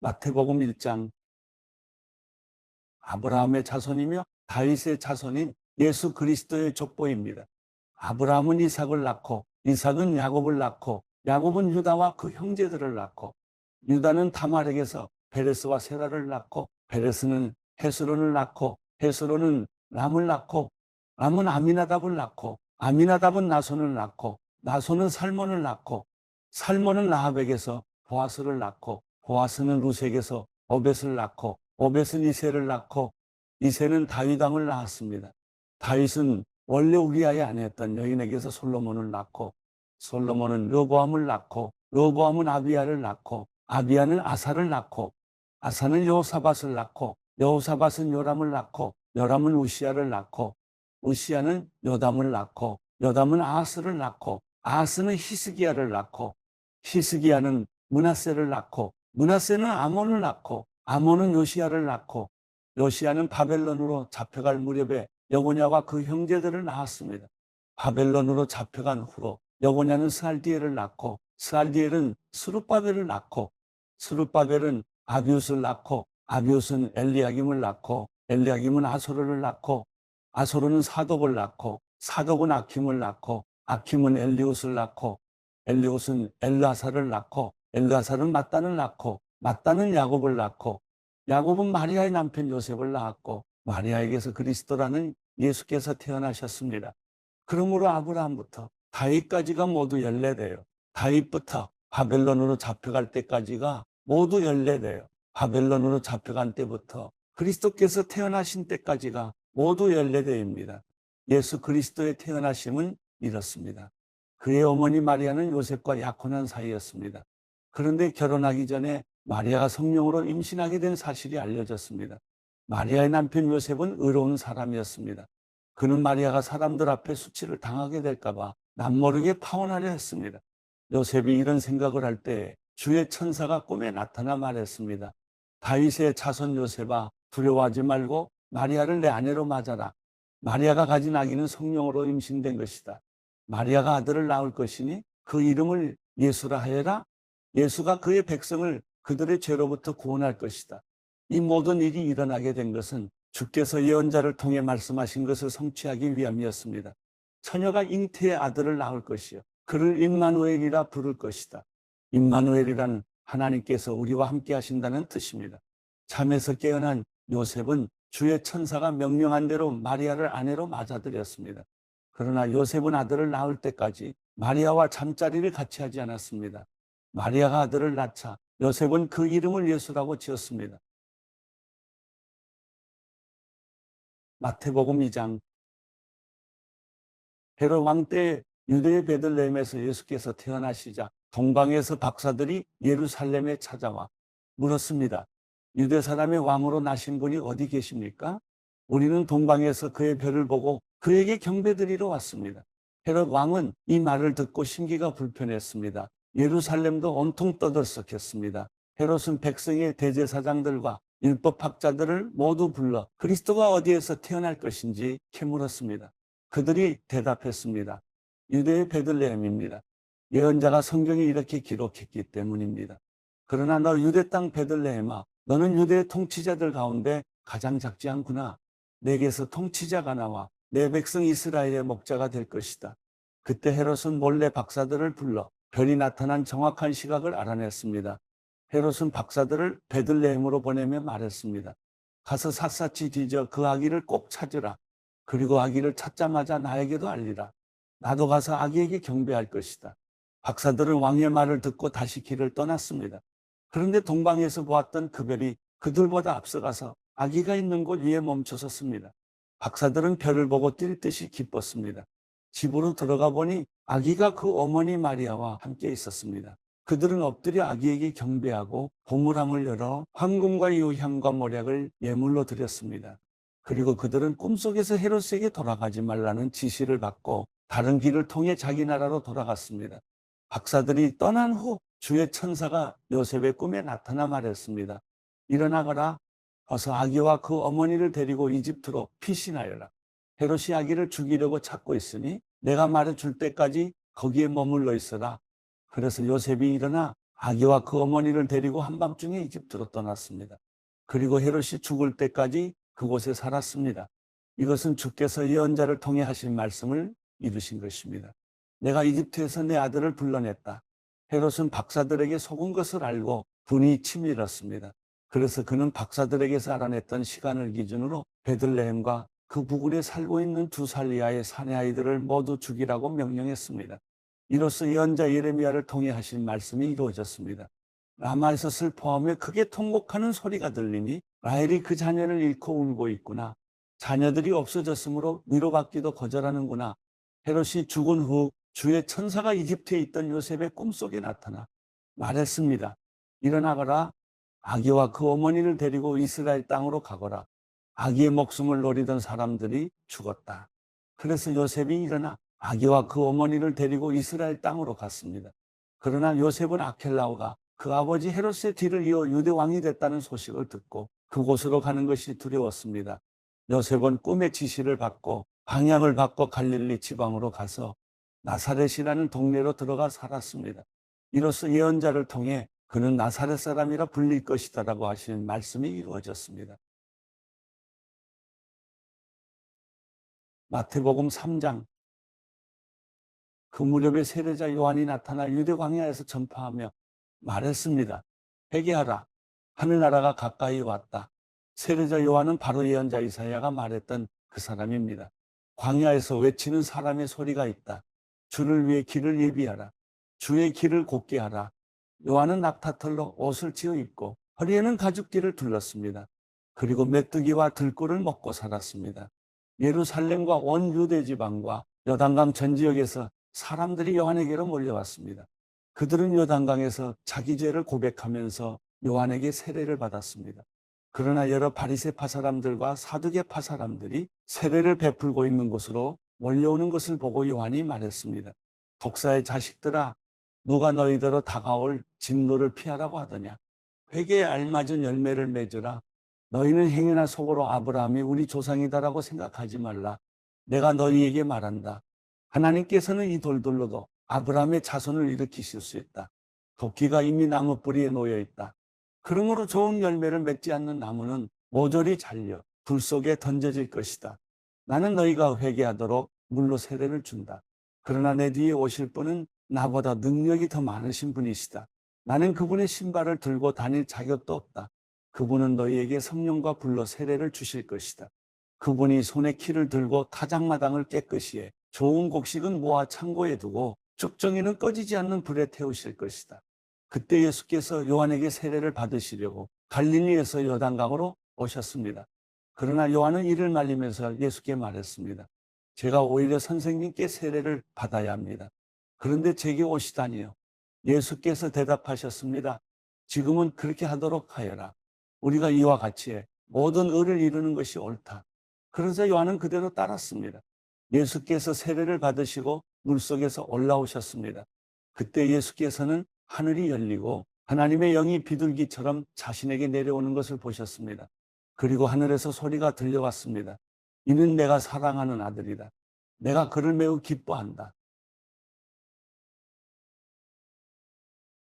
마태복음 1장 아브라함의 자손이며 다윗의 자손인 예수 그리스도의 족보입니다. 아브라함은 이삭을 낳고 이삭은 야곱을 낳고 야곱은 유다와 그 형제들을 낳고 유다는 다말에게서 베레스와 세라를 낳고 베레스는 헤스론을 낳고 헤스론은 람을 낳고 람은 아미나답을 낳고 아미나답은 나손을 낳고 나손은 살몬을 낳고 살몬은 라합에게서 보아스를 낳고 보아스는 루색에서 오벳을 낳고 오벳은 이세를 낳고 이세는 다윗 왕을 낳았습니다. 다윗은 원래 우리아의 아내였던 여인에게서 솔로몬을 낳고 솔로몬은 르보암을 낳고 르보암은 아비야를 낳고 아비야는 아사를 낳고 아사는 여호사밧을 낳고 여호사밧은 요람을 낳고 요람은 우시야를 낳고 우시야는 요담을 낳고 요담은 아하스를 낳고 아하스는 히스기야를 낳고 히스기야는 문하세를 낳고 문하세는 아몬을 낳고 아몬은 요시야를 낳고 요시야는 바벨론으로 잡혀갈 무렵에 여고냐와 그 형제들을 낳았습니다. 바벨론으로 잡혀간 후로 여고냐는 스알디엘을 낳고 스알디엘은 스룹바벨을 낳고 스룹바벨은 아비웃을 낳고 아비웃은 엘리야김을 낳고 엘리야김은 아소르를 낳고 아소르는 사독을 낳고 사독은 아킴을 낳고 아킴은 엘리웃을 낳고 엘리웃은 엘라사를 낳고 엘라사는 마따를 낳고 마따는 야곱을 낳고 야곱은 마리아의 남편 요셉을 낳았고 마리아에게서 그리스도라는 예수께서 태어나셨습니다. 그러므로 아브라함부터 다윗까지가 모두 연례돼요. 다윗부터 바벨론으로 잡혀갈 때까지가 모두 연례돼요. 바벨론으로 잡혀간 때부터 그리스도께서 태어나신 때까지가 모두 연례대입니다. 예수 그리스도의 태어나심은 이렇습니다. 그의 어머니 마리아는 요셉과 약혼한 사이였습니다. 그런데 결혼하기 전에 마리아가 성령으로 임신하게 된 사실이 알려졌습니다. 마리아의 남편 요셉은 의로운 사람이었습니다. 그는 마리아가 사람들 앞에 수치를 당하게 될까봐 남모르게 파혼하려 했습니다. 요셉이 이런 생각을 할 때 주의 천사가 꿈에 나타나 말했습니다. 다윗의 자손 요셉아 두려워하지 말고 마리아를 내 아내로 맞아라. 마리아가 가진 아기는 성령으로 임신된 것이다. 마리아가 아들을 낳을 것이니 그 이름을 예수라 하여라. 예수가 그의 백성을 그들의 죄로부터 구원할 것이다. 이 모든 일이 일어나게 된 것은 주께서 예언자를 통해 말씀하신 것을 성취하기 위함이었습니다. 처녀가 잉태의 아들을 낳을 것이요. 그를 임마누엘이라 부를 것이다. 임마누엘이란 하나님께서 우리와 함께 하신다는 뜻입니다. 잠에서 깨어난 요셉은 주의 천사가 명령한 대로 마리아를 아내로 맞아들였습니다. 그러나 요셉은 아들을 낳을 때까지 마리아와 잠자리를 같이 하지 않았습니다. 마리아가 아들을 낳자 요셉은 그 이름을 예수라고 지었습니다. 마태복음 2장 헤롯 왕때 유대의 베들레헴에서 예수께서 태어나시자 동방에서 박사들이 예루살렘에 찾아와 물었습니다. 유대 사람의 왕으로 나신 분이 어디 계십니까? 우리는 동방에서 그의 별을 보고 그에게 경배드리러 왔습니다. 헤롯 왕은 이 말을 듣고 심기가 불편했습니다. 예루살렘도 온통 떠들썩했습니다. 헤롯은 백성의 대제사장들과 율법학자들을 모두 불러 그리스도가 어디에서 태어날 것인지 캐물었습니다. 그들이 대답했습니다. 유대의 베들레헴입니다. 예언자가 성경에 이렇게 기록했기 때문입니다. 그러나 너 유대 땅 베들레헴아 너는 유대의 통치자들 가운데 가장 작지 않구나. 내게서 통치자가 나와 내 백성 이스라엘의 목자가 될 것이다. 그때 헤롯은 몰래 박사들을 불러 별이 나타난 정확한 시각을 알아냈습니다. 헤롯은 박사들을 베들레헴으로 보내며 말했습니다. 가서 샅샅이 뒤져 그 아기를 꼭 찾으라. 그리고 아기를 찾자마자 나에게도 알리라. 나도 가서 아기에게 경배할 것이다. 박사들은 왕의 말을 듣고 다시 길을 떠났습니다. 그런데 동방에서 보았던 그 별이 그들보다 앞서가서 아기가 있는 곳 위에 멈춰섰습니다. 박사들은 별을 보고 뛸 듯이 기뻤습니다. 집으로 들어가 보니 아기가 그 어머니 마리아와 함께 있었습니다. 그들은 엎드려 아기에게 경배하고 보물함을 열어 황금과 유향과 모략을 예물로 드렸습니다. 그리고 그들은 꿈속에서 헤롯에게 돌아가지 말라는 지시를 받고 다른 길을 통해 자기 나라로 돌아갔습니다. 박사들이 떠난 후 주의 천사가 요셉의 꿈에 나타나 말했습니다. 일어나거라. 어서 아기와 그 어머니를 데리고 이집트로 피신하여라. 헤롯이 아기를 죽이려고 찾고 있으니 내가 말해줄 때까지 거기에 머물러 있어라. 그래서 요셉이 일어나 아기와 그 어머니를 데리고 한밤중에 이집트로 떠났습니다. 그리고 헤롯이 죽을 때까지 그곳에 살았습니다. 이것은 주께서 예언자를 통해 하신 말씀을 이루신 것입니다. 내가 이집트에서 내 아들을 불러냈다. 헤롯은 박사들에게 속은 것을 알고 분이 치밀었습니다. 그래서 그는 박사들에게서 알아냈던 시간을 기준으로 베들레헴과 그 부근에 살고 있는 두 살 이하의 사내 아이들을 모두 죽이라고 명령했습니다. 이로써 예언자 예레미야를 통해 하신 말씀이 이루어졌습니다. 라마에서 슬퍼하며 크게 통곡하는 소리가 들리니 라헬이 그 자녀를 잃고 울고 있구나. 자녀들이 없어졌으므로 위로받기도 거절하는구나. 헤롯이 죽은 후 주의 천사가 이집트에 있던 요셉의 꿈속에 나타나 말했습니다. 일어나거라. 아기와 그 어머니를 데리고 이스라엘 땅으로 가거라. 아기의 목숨을 노리던 사람들이 죽었다. 그래서 요셉이 일어나 아기와 그 어머니를 데리고 이스라엘 땅으로 갔습니다. 그러나 요셉은 아켈라오가 그 아버지 헤롯의 뒤를 이어 유대 왕이 됐다는 소식을 듣고 그곳으로 가는 것이 두려웠습니다. 요셉은 꿈의 지시를 받고 방향을 바꿔 갈릴리 지방으로 가서 나사렛이라는 동네로 들어가 살았습니다. 이로써 예언자를 통해 그는 나사렛 사람이라 불릴 것이다라고 하시는 말씀이 이루어졌습니다. 마태복음 3장 그 무렵에 세례자 요한이 나타나 유대 광야에서 전파하며 말했습니다. 회개하라. 하늘나라가 가까이 왔다. 세례자 요한은 바로 예언자 이사야가 말했던 그 사람입니다. 광야에서 외치는 사람의 소리가 있다. 주를 위해 길을 예비하라. 주의 길을 곱게 하라. 요한은 낙타털로 옷을 지어 입고 허리에는 가죽띠를 둘렀습니다. 그리고 메뚜기와 들꿀을 먹고 살았습니다. 예루살렘과 온 유대 지방과 여단강 전 지역에서 사람들이 요한에게로 몰려왔습니다. 그들은 요단강에서 자기 죄를 고백하면서 요한에게 세례를 받았습니다. 그러나 여러 바리새파 사람들과 사두개파 사람들이 세례를 베풀고 있는 곳으로 몰려오는 것을 보고 요한이 말했습니다. 독사의 자식들아 누가 너희더러 다가올 진노를 피하라고 하더냐 회개에 알맞은 열매를 맺으라 너희는 행여나 속으로 아브라함이 우리 조상이다라고 생각하지 말라. 내가 너희에게 말한다. 하나님께서는 이 돌들로도 아브라함의 자손을 일으키실 수 있다. 도끼가 이미 나무 뿌리에 놓여 있다. 그러므로 좋은 열매를 맺지 않는 나무는 모조리 잘려 불 속에 던져질 것이다. 나는 너희가 회개하도록 물로 세례를 준다. 그러나 내 뒤에 오실 분은 나보다 능력이 더 많으신 분이시다. 나는 그분의 신발을 들고 다닐 자격도 없다. 그분은 너희에게 성령과 불로 세례를 주실 것이다. 그분이 손에 키를 들고 타작마당을 깨끗이 해 좋은 곡식은 모아 창고에 두고 쭉정이는 꺼지지 않는 불에 태우실 것이다. 그때 예수께서 요한에게 세례를 받으시려고 갈릴리에서 여단강으로 오셨습니다. 그러나 요한은 이를 말리면서 예수께 말했습니다. 제가 오히려 선생님께 세례를 받아야 합니다. 그런데 제게 오시다니요. 예수께서 대답하셨습니다. 지금은 그렇게 하도록 하여라. 우리가 이와 같이 모든 의를 이루는 것이 옳다. 그러자 요한은 그대로 따랐습니다. 예수께서 세례를 받으시고 물속에서 올라오셨습니다. 그때 예수께서는 하늘이 열리고 하나님의 영이 비둘기처럼 자신에게 내려오는 것을 보셨습니다. 그리고 하늘에서 소리가 들려왔습니다. 이는 내가 사랑하는 아들이다. 내가 그를 매우 기뻐한다.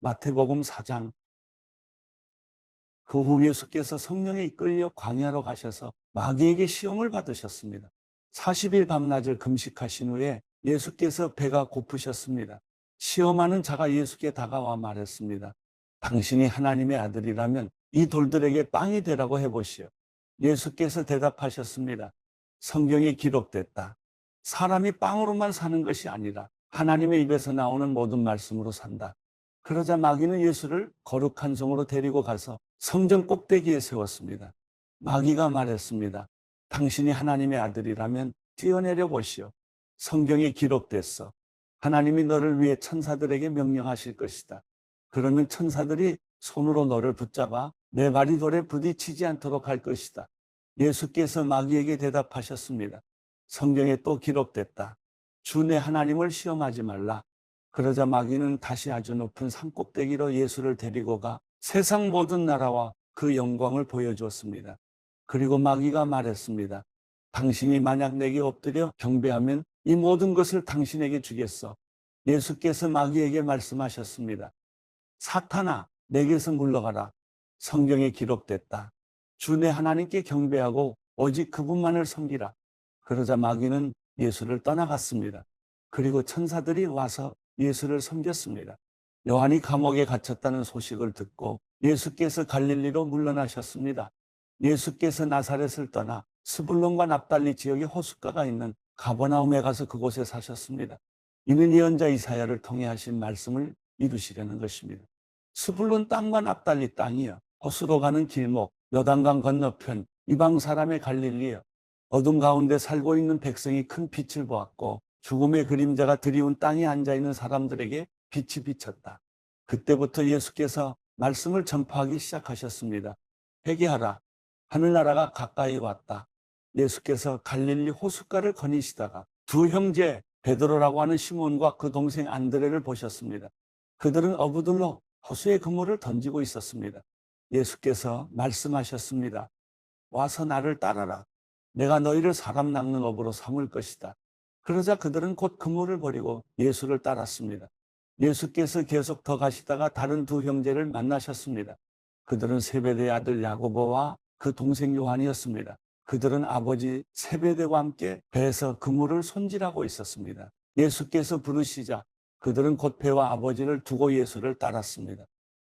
마태복음 4장 그 후 예수께서 성령에 이끌려 광야로 가셔서 마귀에게 시험을 받으셨습니다. 40일 밤낮을 금식하신 후에 예수께서 배가 고프셨습니다. 시험하는 자가 예수께 다가와 말했습니다. 당신이 하나님의 아들이라면 이 돌들에게 빵이 되라고 해보시오. 예수께서 대답하셨습니다. 성경에 기록됐다. 사람이 빵으로만 사는 것이 아니라 하나님의 입에서 나오는 모든 말씀으로 산다. 그러자 마귀는 예수를 거룩한 성으로 데리고 가서 성전 꼭대기에 세웠습니다. 마귀가 말했습니다. 당신이 하나님의 아들이라면 뛰어내려 보시오. 성경에 기록됐어. 하나님이 너를 위해 천사들에게 명령하실 것이다. 그러면 천사들이 손으로 너를 붙잡아 내 발이 돌에 부딪히지 않도록 할 것이다. 예수께서 마귀에게 대답하셨습니다. 성경에 또 기록됐다. 주내 하나님을 시험하지 말라. 그러자 마귀는 다시 아주 높은 산꼭대기로 예수를 데리고 가 세상 모든 나라와 그 영광을 보여주었습니다. 그리고 마귀가 말했습니다. 당신이 만약 내게 엎드려 경배하면 이 모든 것을 당신에게 주겠어. 예수께서 마귀에게 말씀하셨습니다. 사탄아, 내게서 물러가라. 성경에 기록됐다. 주내 하나님께 경배하고 오직 그분만을 섬기라. 그러자 마귀는 예수를 떠나갔습니다. 그리고 천사들이 와서 예수를 섬겼습니다. 요한이 감옥에 갇혔다는 소식을 듣고 예수께서 갈릴리로 물러나셨습니다. 예수께서 나사렛을 떠나 스불론과 납달리 지역에 호숫가가 있는 가버나움에 가서 그곳에 사셨습니다. 이는 예언자 이사야를 통해 하신 말씀을 이루시려는 것입니다. 스불론 땅과 납달리 땅이여 호수로 가는 길목 여단강 건너편 이방 사람의 갈릴리여 어둠 가운데 살고 있는 백성이 큰 빛을 보았고 죽음의 그림자가 드리운 땅에 앉아 있는 사람들에게 빛이 비쳤다. 그때부터 예수께서 말씀을 전파하기 시작하셨습니다. 회개하라. 하늘나라가 가까이 왔다. 예수께서 갈릴리 호숫가를 거니시다가 두 형제 베드로라고 하는 시몬과 그 동생 안드레를 보셨습니다. 그들은 어부들로 호수의 그물을 던지고 있었습니다. 예수께서 말씀하셨습니다. 와서 나를 따라라. 내가 너희를 사람 낚는 업으로 삼을 것이다. 그러자 그들은 곧 그물을 버리고 예수를 따랐습니다. 예수께서 계속 더 가시다가 다른 두 형제를 만나셨습니다. 그들은 세베대의 아들 야고보와 그 동생 요한이었습니다. 그들은 아버지 세베대와 함께 배에서 그물을 손질하고 있었습니다. 예수께서 부르시자 그들은 곧 배와 아버지를 두고 예수를 따랐습니다.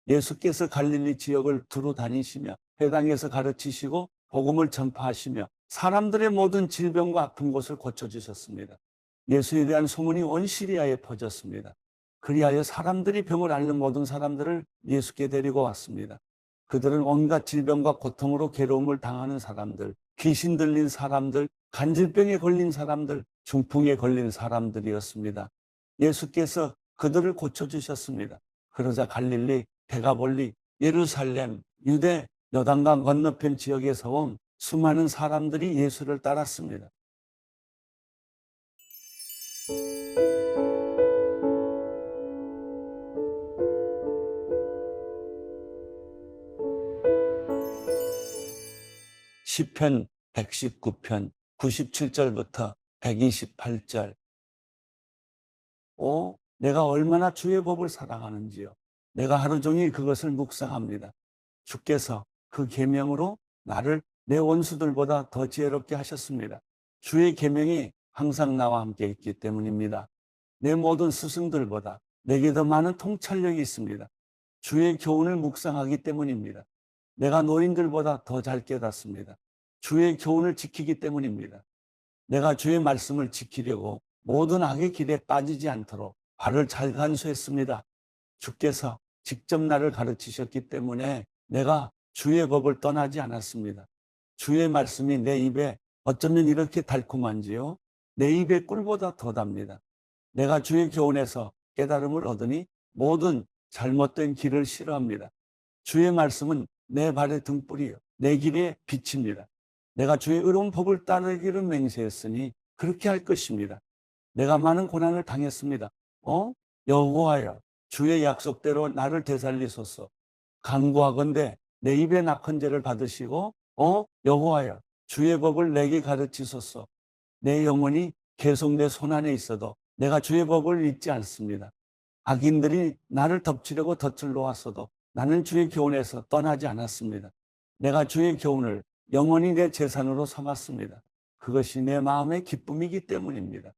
예수께서 갈릴리 지역을 두루 다니시며 해당에서 가르치시고 복음을 전파하시며 사람들의 모든 질병과 아픈 곳을 고쳐주셨습니다. 예수에 대한 소문이 온 시리아에 퍼졌습니다. 그리하여 사람들이 병을 앓는 모든 사람들을 예수께 데리고 왔습니다. 그들은 온갖 질병과 고통으로 괴로움을 당하는 사람들, 귀신 들린 사람들, 간질병에 걸린 사람들, 중풍에 걸린 사람들이었습니다. 예수께서 그들을 고쳐주셨습니다. 그러자 갈릴리, 데가볼리, 예루살렘, 유대, 여단강 건너편 지역에서 온 수많은 사람들이 예수를 따랐습니다. 시편 119편 97절부터 128절. 오, 내가 얼마나 주의 법을 사랑하는지요. 내가 하루 종일 그것을 묵상합니다. 주께서 그 계명으로 나를 내 원수들보다 더 지혜롭게 하셨습니다. 주의 계명이 항상 나와 함께 있기 때문입니다. 내 모든 스승들보다 내게 더 많은 통찰력이 있습니다. 주의 교훈을 묵상하기 때문입니다. 내가 노인들보다 더 잘 깨닫습니다. 주의 교훈을 지키기 때문입니다. 내가 주의 말씀을 지키려고 모든 악의 길에 빠지지 않도록 발을 잘 간수했습니다. 주께서 직접 나를 가르치셨기 때문에 내가 주의 법을 떠나지 않았습니다. 주의 말씀이 내 입에 어쩌면 이렇게 달콤한지요? 내 입에 꿀보다 더 답니다. 내가 주의 교훈에서 깨달음을 얻으니 모든 잘못된 길을 싫어합니다. 주의 말씀은 내 발의 등불이요. 내 길의 빛입니다. 내가 주의 의로운 법을 따르기를 맹세했으니 그렇게 할 것입니다. 내가 많은 고난을 당했습니다. 어? 여호와여, 주의 약속대로 나를 되살리소서. 간구하건대 내 입의 낙헌제를 받으시고 어? 여호와여, 주의 법을 내게 가르치소서. 내 영혼이 계속 내 손안에 있어도 내가 주의 법을 잊지 않습니다. 악인들이 나를 덮치려고 덫을 놓았어도 나는 주의 교훈에서 떠나지 않았습니다. 내가 주의 교훈을 영원히 내 재산으로 삼았습니다. 그것이 내 마음의 기쁨이기 때문입니다.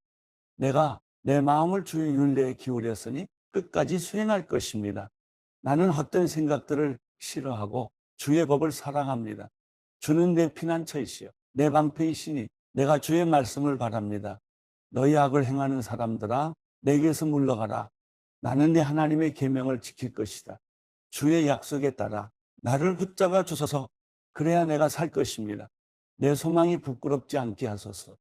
내가 내 마음을 주의 윤례에 기울였으니 끝까지 수행할 것입니다. 나는 헛된 생각들을 싫어하고 주의 법을 사랑합니다. 주는 내 피난처이시여 내 방패이시니 내가 주의 말씀을 바랍니다. 너희 악을 행하는 사람들아 내게서 물러가라. 나는 내 하나님의 계명을 지킬 것이다. 주의 약속에 따라 나를 붙잡아 주소서 그래야 내가 살 것입니다. 내 소망이 부끄럽지 않게 하소서.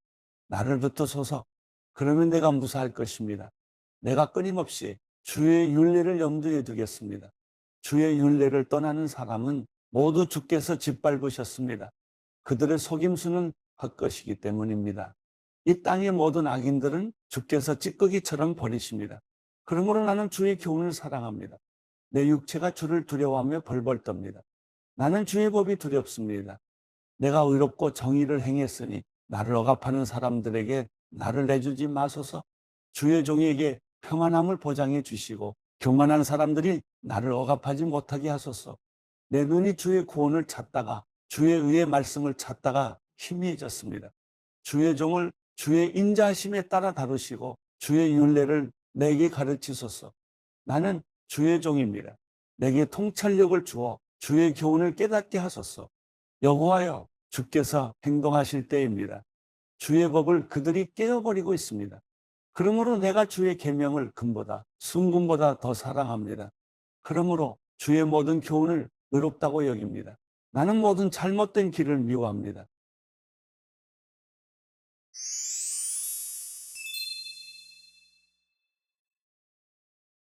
나를 붙어서서 그러면 내가 무사할 것입니다. 내가 끊임없이 주의 윤례를 염두에 두겠습니다. 주의 윤례를 떠나는 사람은 모두 주께서 짓밟으셨습니다. 그들의 속임수는 헛것이기 때문입니다. 이 땅의 모든 악인들은 주께서 찌꺼기처럼 버리십니다. 그러므로 나는 주의 교훈을 사랑합니다. 내 육체가 주를 두려워하며 벌벌 떱니다. 나는 주의 법이 두렵습니다. 내가 의롭고 정의를 행했으니 나를 억압하는 사람들에게 나를 내주지 마소서. 주의 종에게 평안함을 보장해 주시고 교만한 사람들이 나를 억압하지 못하게 하소서. 내 눈이 주의 구원을 찾다가 주의 의의 말씀을 찾다가 희미해졌습니다. 주의 종을 주의 인자하심에 따라 다루시고 주의 윤례를 내게 가르치소서. 나는 주의 종입니다. 내게 통찰력을 주어 주의 교훈을 깨닫게 하소서. 여호와여 주께서 행동하실 때입니다. 주의 법을 그들이 깨어버리고 있습니다. 그러므로 내가 주의 계명을 금보다 순금보다 더 사랑합니다. 그러므로 주의 모든 교훈을 의롭다고 여깁니다. 나는 모든 잘못된 길을 미워합니다.